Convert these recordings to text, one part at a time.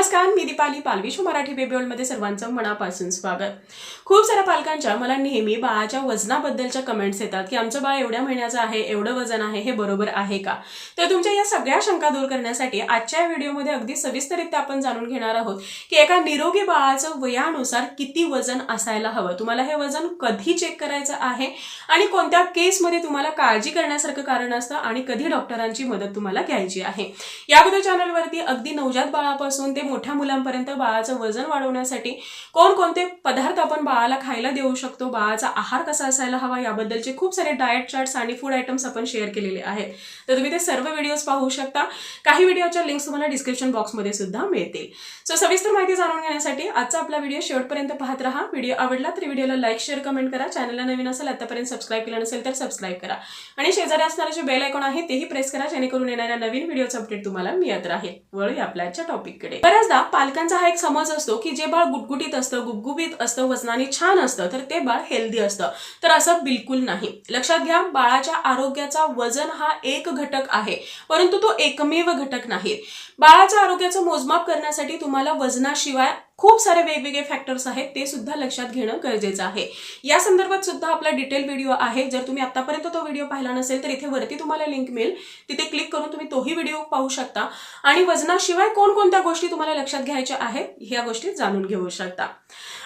नमस्कार मी दीपाली पालविश्व मराठी बेबी मध्ये सर्वांचं मनापासून स्वागत. खूप साऱ्या पालकांच्या मला नेहमी बाळाच्या वजनाबद्दलच्या कमेंट्स येतात की आमचं बाळ एवढ्या महिन्याचं आहे एवढं वजन आहे हे बरोबर आहे का? तर तुमच्या या सगळ्या शंका दूर करण्यासाठी आजच्या व्हिडिओमध्ये अगदी सविस्तरित्या आपण जाणून घेणार आहोत की एका निरोगी बाळाचं वयानुसार किती वजन असायला हवं. तुम्हाला हे वजन कधी चेक करायचं आहे आणि कोणत्या केसमध्ये तुम्हाला काळजी करण्यासारखं कारण असतं आणि कधी डॉक्टरांची मदत तुम्हाला घ्यायची आहे. या अगोदर चॅनलवरती अगदी नवजात बाळापासून ते मोठ्या मुलांपर्यंत बाळाचं वजन वाढवण्यासाठी कोणकोणते पदार्थ आपण बाळाला खायला देऊ शकतो बाळाचा आहार कसा असायला हवा याबद्दलचे खूप सारे डाएट चार्ट्स आणि फूड आयटम्स आपण शेअर केलेले आहेत. तर तुम्ही ते सर्व व्हिडिओज पाहू शकता. काही व्हिडिओच्या लिंक्स तुम्हाला डिस्क्रिप्शन बॉक्समध्ये सुद्धा मिळतील. सो सविस्तर माहिती जाणून घेण्यासाठी आजचा आपला व्हिडिओ शेवटपर्यंत पाहत राहा. व्हिडिओ आवडला तर व्हिडिओला लाईक शेअर कमेंट करा. चॅनलला नवीन असेल आतापर्यंत सबस्क्राईब केलं नसेल तर सबस्क्राईब करा. आणि शेजारी असणारे जे बेल आयकॉन आहे तेही प्रेस करा जेणेकरून येणाऱ्या नवीन व्हिडिओचं अपडेट तुम्हाला मिळत राहील. वळूया आपल्या आजच्या बरं बऱ्याचदा पालकांचा हा एक समज असतो की जे बाळ गुटगुटीत असतं गुबगुबीत असतं वजनाने छान असतं तर ते बाळ हेल्दी असतं. तर असं बिलकुल नाही. लक्षात घ्या बाळाच्या आरोग्याचा वजन हा एक घटक आहे परंतु तो एकमेव घटक नाही. बाळाच्या आरोग्याचं मोजमाप करण्यासाठी तुम्हाला वजनाशिवाय खूप सारे वेगवेगळे फॅक्टर्स आहेत ते सुद्धा लक्षात घेणं गरजेचं आहे. या संदर्भात सुद्धा आपला डिटेल व्हिडिओ आहे. जर तुम्ही आतापर्यंत तो व्हिडिओ पाहिला नसेल तर इथे वरती तुम्हाला लिंक मिळेल. तिथे क्लिक करून तुम्ही तोही व्हिडिओ पाहू शकता. आणि वजनाशिवाय कोणकोणत्या गोष्टी तुम्हाला लक्षात घ्यायच्या आहेत ह्या गोष्टी जाणून घेऊ शकता.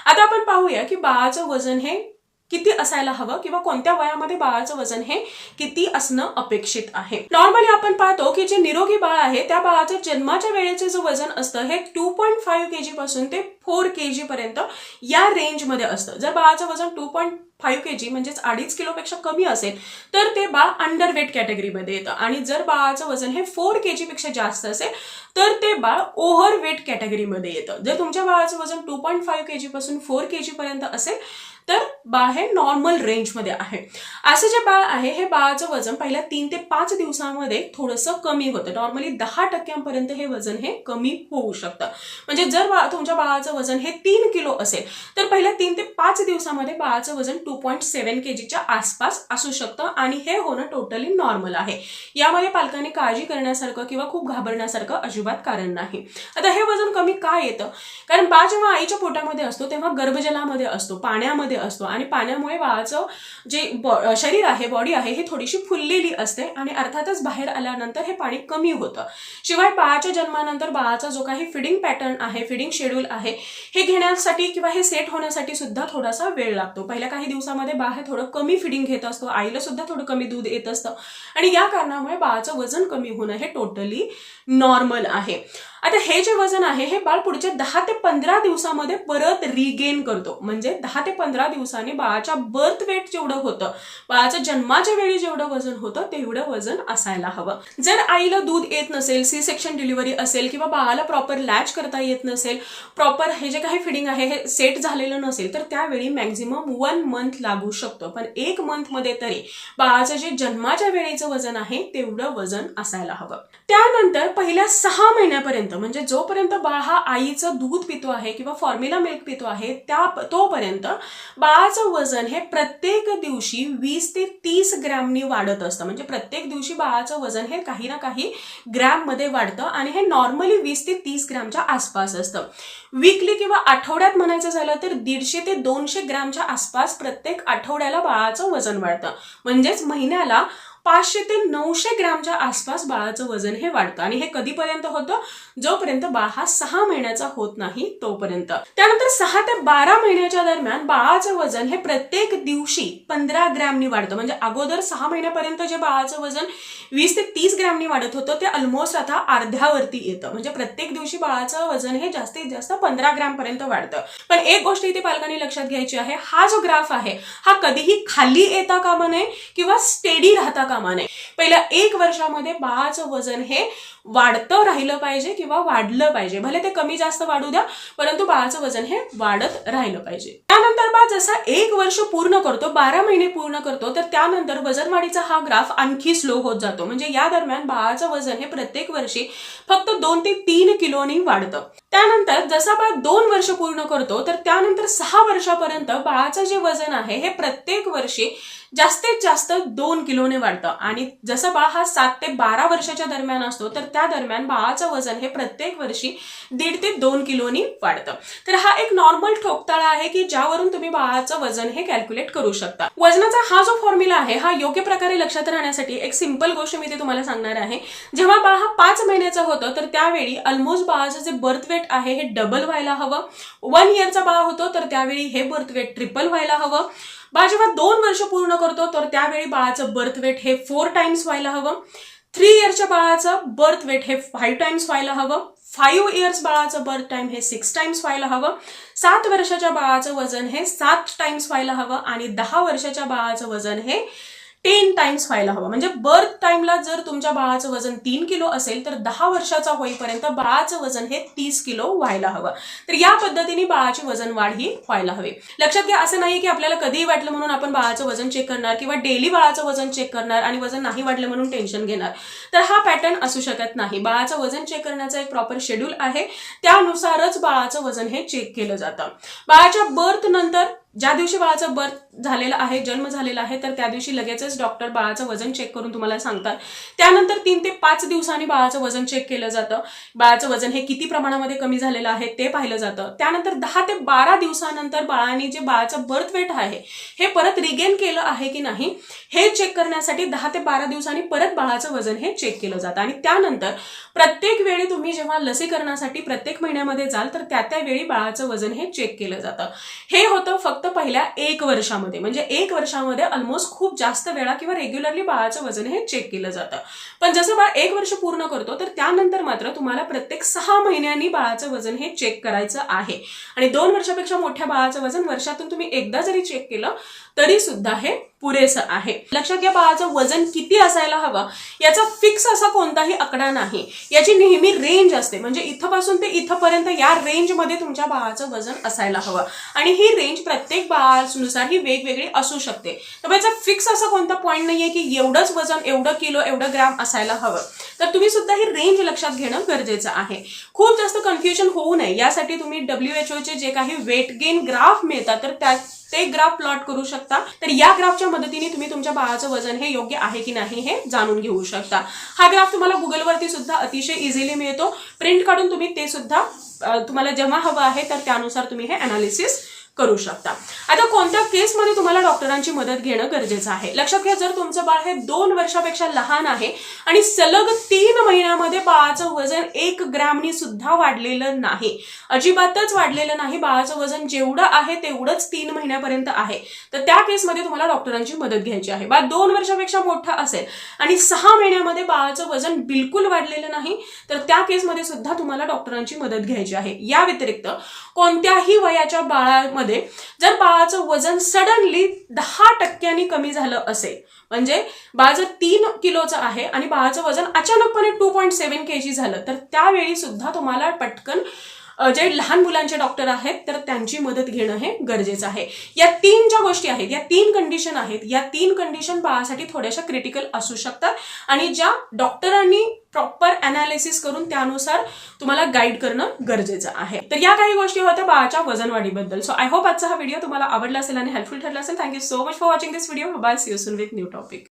आता आपण पाहूया की बाळाचं वजन हे किती असायला हवं किंवा कोणत्या वयामध्ये बाळाचं वजन हे किती असणं अपेक्षित आहे. नॉर्मली आपण पाहतो की जे निरोगी बाळ आहे त्या बाळाचं जन्माच्या वेळेचे जे वजन असतं हे two point five K G पासून ते फोर के जी पर्यंत या रेंजमध्ये असतं. जर बाळाचं वजन two point five K G म्हणजेच अडीच किलोपेक्षा कमी असेल तर ते बाळ अंडर वेट कॅटेगरीमध्ये येतं. आणि जर बाळाचं वजन हे फोर के जीपेक्षा जास्त असेल तर ते बाळ ओव्हरवेट कॅटेगरीमध्ये येतं. जर तुमच्या बाळाचं वजन टू पॉईंट फाईव्ह के जीपासून फोर के जीपर्यंत असेल तर बाळ हे नॉर्मल रेंजमध्ये आहे. असं जे बाळ आहे हे बाळाचं वजन पहिल्या तीन ते पाच दिवसामध्ये थोडंसं कमी होतं. नॉर्मली दहा टक्क्यांपर्यंत हे वजन हे कमी होऊ शकतं. म्हणजे जर बाळा तुमच्या बाळाचं वजन हे तीन किलो असेल तर पहिल्या तीन ते पाच दिवसामध्ये बाळाचं वजन टू पॉईंट सेव्हन के जीच्या आसपास असू शकतं आणि हे होणं टोटली नॉर्मल आहे. यामध्ये पालकांनी काळजी करण्यासारखं किंवा खूप घाबरण्यासारखं अजिबात कारण नाही. आता हे वजन कमी का येतं? कारण बाळ जेव्हा आईच्या पोटामध्ये असतो तेव्हा गर्भजलामध्ये असतो पाण्यामध्ये असतो आणि पाण्यामुळे बाळाचं जे बॉ- शरीर आहे बॉडी आहे ही थोडीशी फुललेली असते आणि अर्थातच बाहेर आल्यानंतर हे पाणी कमी होतं. शिवाय बाळाच्या जन्मानंतर बाळाचा जो काही फिडिंग पॅटर्न आहे फिडिंग शेड्यूल आहे हे घेण्यासाठी किंवा हे सेट होण्यासाठी सुद्धा थोडासा वेळ लागतो. पहिल्या काही दिवसामध्ये बाळ हे थोडं कमी फिडिंग घेत असतो आईला सुद्धा थोडं कमी दूध येत असतं आणि या कारणामुळे बाळाचं वजन कमी होणं हे टोटली नॉर्मल आहे. आता हे जे वजन आहे हे बाळ पुढच्या दहा ते पंधरा दिवसामध्ये परत रिगेन करतो. म्हणजे दहा ते पंधरा दिवसांनी बाळाच्या बर्थ वेट जेवढं होतं बाळाच्या जन्माच्या वेळी जेवढं वजन होतं तेवढं वजन असायला हवं. जर आईला दूध येत नसेल सी सेक्शन डिलिव्हरी असेल किंवा बाळाला प्रॉपर लॅच करता येत नसेल प्रॉपर हे जे काही फिडिंग आहे हे सेट झालेलं नसेल तर त्यावेळी मॅक्झिमम वन मंथ लागू शकतो. पण एक मंथमध्ये तरी बाळाचं जे जन्माच्या वेळेचं वजन आहे तेवढं वजन असायला हवं. त्यानंतर पहिल्या सहा महिन्यापर्यंत म्हणजे जोपर्यंत बाळ हा आईचं दूध पितो आहे किंवा फॉर्म्युला मिल्क पितो आहे त्या तोपर्यंत बाळाचं वजन हे प्रत्येक दिवशी वीस ते तीस ग्रॅमनी वाढत असतं. म्हणजे प्रत्येक दिवशी बाळाचं वजन हे काही ना काही ग्रॅममध्ये वाढतं आणि हे नॉर्मली वीस ते तीस ग्रॅमच्या आसपास असतं. वीकली किंवा आठवड्यात म्हणायचं झालं तर दीडशे ते दोनशे ग्रॅमच्या आसपास प्रत्येक आठवड्याला बाळाचं वजन वाढतं. म्हणजेच महिन्याला पाचशे ते नऊशे ग्रॅमच्या आसपास बाळाचं वजन हे वाढतं. आणि हे कधीपर्यंत होतं? जोपर्यंत बाळ हा सहा महिन्याचा होत नाही तोपर्यंत. त्यानंतर सहा ते बारा महिन्याच्या दरम्यान बाळाचं वजन हे प्रत्येक दिवशी पंधरा ग्रॅमनी वाढतं. म्हणजे अगोदर सहा महिन्यापर्यंत जे बाळाचं वजन वीस ते तीस ग्रॅमनी वाढत होतं ते ऑलमोस्ट आता अर्ध्यावरती येतं. म्हणजे प्रत्येक दिवशी बाळाचं वजन हे जास्तीत जास्त पंधरा ग्रॅम पर्यंत वाढतं. पण एक गोष्ट इथे पालकांनी लक्षात घ्यायची आहे. हा जो ग्राफ आहे हा कधीही खाली येता कामा नये किंवा स्टेडी राहता का कामा नये पहिल्या एक वर्षामध्ये बाळाचं वजन हे वाढतं राहिलं पाहिजे किंवा वाढलं पाहिजे. भले ते कमी जास्त वाढू द्या परंतु बाळाचं वजन हे वाढत राहिलं पाहिजे. त्यानंतर बाळ जसा एक वर्ष पूर्ण करतो बारा महिने पूर्ण करतो तर त्यानंतर वजन वाढीचा हा ग्राफ आणखी स्लो होत जातो. म्हणजे या दरम्यान बाळाचं वजन हे प्रत्येक वर्षी फक्त दोन ते तीन किलोनी वाढतं. त्यानंतर जसा बाळ दोन वर्ष पूर्ण करतो तर त्यानंतर सहा वर्षापर्यंत बाळाचं जे वजन आहे हे प्रत्येक वर्षी जास्तीत जास्त दोन किलोने वाढतं. आणि जसं बाळ हा सात ते बारा वर्षाच्या दरम्यान असतो तर त्या दरम्यान बाळाचं वजन हे प्रत्येक वर्षी दीड ते दोन किलोनी वाढतं. तर हा एक नॉर्मल ठोकताळा आहे की ज्यावरून तुम्ही बाळाचं वजन हे कॅल्क्युलेट करू शकता. वजनाचा हा जो फॉर्म्युला आहे हा योग्य प्रकारे लक्षात राहण्यासाठी एक सिंपल गोष्ट मी ते तुम्हाला सांगणार आहे. जेव्हा बाळ हा पाच महिन्याचा होतं तर त्यावेळी ऑलमोस्ट बाळाचं जे बर्थ वेट आहे हे डबल व्हायला हवं. वन इयरचा बाळ होतो तर त्यावेळी हे बर्थ वेट ट्रिपल व्हायला हवं. बाळ जेव्हा दोन वर्ष पूर्ण करतो तर त्यावेळी बाळाचं बर्थ वेट हे फोर टाइम्स व्हायला हवं. थ्री इयरच्या बाळाचं बर्थ वेट हे फाईव्ह टाइम्स व्हायला हवं. फाईव्ह इयर्स बाळाचं बर्थ टाइम हे सिक्स टाइम्स व्हायला हवं. सात वर्षाच्या बाळाचं वजन हे सात टाइम्स व्हायला हवं आणि दहा वर्षाच्या बाळाचं वजन हे टेन टाइम्स व्हायला हवं. म्हणजे बर्थ टाइमला जर तुमच्या बाळाचं वजन तीन किलो असेल तर दहा वर्षाचा होईपर्यंत बाळाचं वजन हे तीस किलो व्हायला हवं. तर या पद्धतीने बाळाची वजन वाढ ही व्हायला हवी. लक्षात घ्या असं नाही की आपल्याला कधीही वाटलं म्हणून आपण बाळाचं वजन चेक करणार किंवा डेली बाळाचं वजन चेक करणार आणि वजन नाही वाढलं म्हणून टेन्शन घेणार. तर हा पॅटर्न असू शकत नाही. बाळाचं वजन चेक करण्याचा एक प्रॉपर शेड्यूल आहे. त्यानुसारच बाळाचं वजन हे चेक केलं जातं. बाळाच्या बर्थ नंतर ज्या दिवशी बाळाचं बर्थ झालेला आहे जन्म झालेला आहे तर त्या दिवशी लगेचच डॉक्टर बाळाचं वजन चेक करून तुम्हाला सांगतात. त्यानंतर तीन ते पाच दिवसांनी बाळाचं वजन चेक केलं जातं. बाळाचं वजन हे किती प्रमाणामध्ये कमी झालेलं आहे ते पाहिलं जातं. त्यानंतर दहा ते बारा दिवसानंतर बाळाने जे बाळाचं बर्थ वेट आहे हे परत रिगेन केलं आहे की नाही हे चेक करण्यासाठी दहा ते बारा दिवसांनी परत बाळाचं वजन हे चेक केलं जातं. आणि त्यानंतर प्रत्येक वेळी तुम्ही जेव्हा लसीकरणासाठी प्रत्येक महिन्यामध्ये जाल तर त्या त्या वेळी बाळाचं वजन हे चेक केलं जातं. हे होतं फक्त पहिल्या एक वर्षामध्ये. म्हणजे एक वर्षामध्ये ऑलमोस्ट खूप जास्त वेळा किंवा रेग्युलरली बाळाचं वजन हे चेक केलं जातं. पण जसं बाळ एक वर्ष पूर्ण करतो तर त्यानंतर मात्र तुम्हाला प्रत्येक सहा महिन्यांनी बाळाचं वजन हे चेक करायचं आहे. आणि दोन वर्षापेक्षा मोठ्या बाळाचं वजन वर्षातून तुम्ही एकदा जरी चेक केलं तरी सुद्धा हे पुरेसं आहे. लक्षात घ्या बाळाचं वजन किती असायला हवं याचा फिक्स असा कोणताही आकडा नाही. याची नेहमी रेंज असते. म्हणजे इथंपासून ते इथंपर्यंत या रेंजमध्ये तुमच्या बाळाचं वजन असायला हवं. आणि ही रेंज प्रत्येक बाळानुसार ही वेगवेगळी असू शकते. तर याचा फिक्स असा कोणता पॉईंट नाहीये की एवढंच वजन एवढं किलो एवढं ग्रॅम असायला हवं. तर तुम्ही सुद्धा ही रेंज लक्षात घेणं गरजेचं आहे. खूप जास्त कन्फ्युजन होऊ नये. यासाठी तुम्ही डब्ल्यू एच ओचे जे काही वेट गेन ग्राफ मिळतात तर त्या ते ग्राफ प्लॉट करू शकता. तर या ग्राफच्या मदतीने तुम्ही तुमच्या बाळाचं वजन हे योग्य आहे की नाही हे जाणून घेऊ शकता. हा ग्राफ तुम्हाला गुगलवरती सुद्धा अतिशय इझिली मिळतो. प्रिंट काढून तुम्ही ते सुद्धा तुम्हाला जेव्हा हवं आहे तर त्यानुसार तुम्ही हे अनालिसिस करू शकता. आता कोणत्या केसमध्ये तुम्हाला डॉक्टरांची मदत घेणं गरजेचं आहे? लक्षात घ्या जर तुमचं बाळ हे दोन वर्षापेक्षा लहान आहे आणि सलग तीन महिन्यामध्ये बाळाचं वजन एक ग्रॅमनी सुद्धा वाढलेलं नाही. अजिबातच वाढलेलं नाही. बाळाचं वजन जेवढं आहे तेवढंच तीन महिन्यापर्यंत आहे. तर त्या केसमध्ये तुम्हाला डॉक्टरांची मदत घ्यायची आहे. बाळ दोन वर्षापेक्षा मोठा असेल आणि सहा महिन्यामध्ये बाळाचं वजन बिलकुल वाढलेलं नाही तर त्या केसमध्ये सुद्धा तुम्हाला डॉक्टरांची मदत घ्यायची आहे. या व्यतिरिक्त कोणत्याही वयाच्या बाळामध्ये जर बाळाचं वजन सडनली दहा टक्क्यांनी कमी झालं असेल म्हणजे बाळ जर तीन किलोचं आहे आणि बाळाचं वजन अचानकपणे two point seven K G झालं तर त्यावेळी सुद्धा तुम्हाला पटकन जे लहान मुलांचे डॉक्टर आहेत तर त्यांची मदत घेणं हे गरजेचं आहे. या तीन ज्या गोष्टी आहेत या तीन कंडिशन आहेत या तीन कंडिशन बाळासाठी थोड्याशा क्रिटिकल असू शकतात. आणि ज्या डॉक्टरांनी प्रॉपर अनालिसिस करून त्यानुसार तुम्हाला गाईड करणं गरजेचं आहे. तर या काही गोष्टी होत्या बाळाच्या वजनवाढीबद्दल. सो आय होप आजचा हा व्हिडिओ तुम्हाला आवडला असेल आणि हेल्पफुल ठरला असेल. Thank you so much for watching this video bye see you soon with new topic